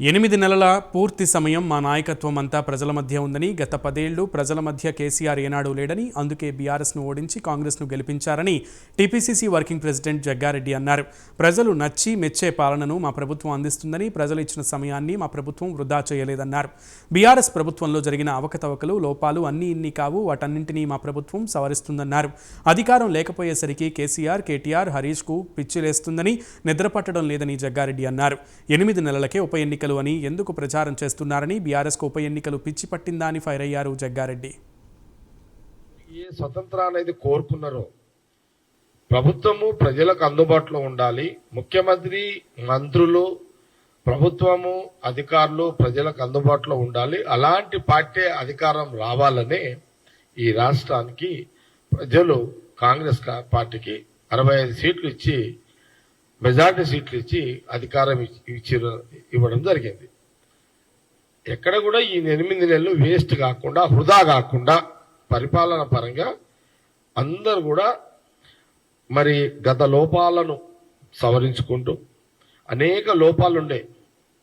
ఎనిమిది నెలల పూర్తి సమయం మా నాయకత్వం అంతా ప్రజల మధ్య ఉందని గత పదేళ్ళు ప్రజల మధ్య కేసీఆర్ ఏనాడు లేడని అందుకే బీఆర్ఎస్ను ఓడించి కాంగ్రెస్ను గెలిపించారని టీపీసీసీ వర్కింగ్ ప్రెసిడెంట్ జగ్గారెడ్డి అన్నారు. ప్రజలు నచ్చి మెచ్చే పాలనను మా ప్రభుత్వం అందిస్తుందని ప్రజలు ఇచ్చిన సమయాన్ని మా ప్రభుత్వం వృధా చేయలేదన్నారు. బీఆర్ఎస్ ప్రభుత్వంలో జరిగిన అవకతవకలు లోపాలు అన్ని ఇన్ని కావు వాటన్నింటినీ మా ప్రభుత్వం సవరిస్తుందన్నారు. అధికారం లేకపోయేసరికి కేసీఆర్ కేటీఆర్ హరీష్కు పిచ్చిలేస్తుందని నిద్రపట్టడం లేదని జగ్గారెడ్డి అన్నారు. ఎనిమిది నెలలకే ఉప ఎన్నికలు అని ఎందుకు ప్రచారం చేస్తున్నారని బీఆర్ఎస్కు ఉప ఎన్నికలు పిచ్చి పట్టిందా అని ఫైర్ అయ్యారు జగ్గారెడ్డి. ఏ స్వతంత్ర అనేది కోరుకున్నారో ప్రభుత్వము ప్రజలకు అందుబాటులో ఉండాలి. ముఖ్యమంత్రి మంత్రులు ప్రభుత్వము అధికారులు ప్రజలకు అందుబాటులో ఉండాలి. అలాంటి పార్టీ అధికారం రావాలనే ఈ రాష్ట్రానికి ప్రజలు కాంగ్రెస్ పార్టీకి అరవై ఐదు సీట్లు ఇచ్చి మెజార్టీ సీట్లు ఇచ్చి అధికారం ఇచ్చి- ఇవ్వడం జరిగింది. ఎక్కడ కూడా ఈ ఎనిమిది నెలలు వేస్ట్ కాకుండా వృధా కాకుండా పరిపాలన పరంగా అందరూ కూడా మరి గత లోపాలను సవరించుకుంటూ అనేక లోపాలుండే.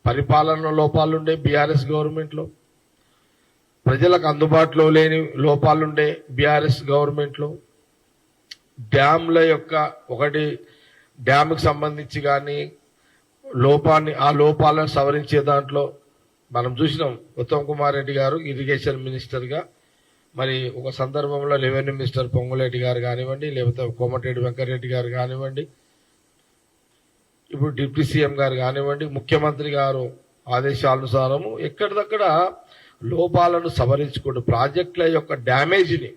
పరిపాలన లోపాలుండే బీఆర్ఎస్ గవర్నమెంట్లో. ప్రజలకు అందుబాటులో లేని లోపాలుండే బీఆర్ఎస్ గవర్నమెంట్లో. డ్యామ్ల యొక్క ఒకటి డ్యామ్కి సంబంధించి కానీ లోపాన్ని ఆ లోపాలను సవరించే దాంట్లో మనం చూసినాం ఉత్తమ్ కుమార్ రెడ్డి గారు ఇరిగేషన్ మినిస్టర్గా. మరి ఒక సందర్భంలో రెవెన్యూ మినిస్టర్ పొంగులరెడ్డి గారు కానివ్వండి లేకపోతే కోమటిరెడ్డి వెంకటరెడ్డి గారు కానివ్వండి ఇప్పుడు డిప్యూటీ సీఎం గారు కానివ్వండి ముఖ్యమంత్రి గారు ఆదేశానుసారము ఎక్కడిదక్కడ లోపాలను సవరించుకుంటూ ప్రాజెక్టుల యొక్క డ్యామేజ్ని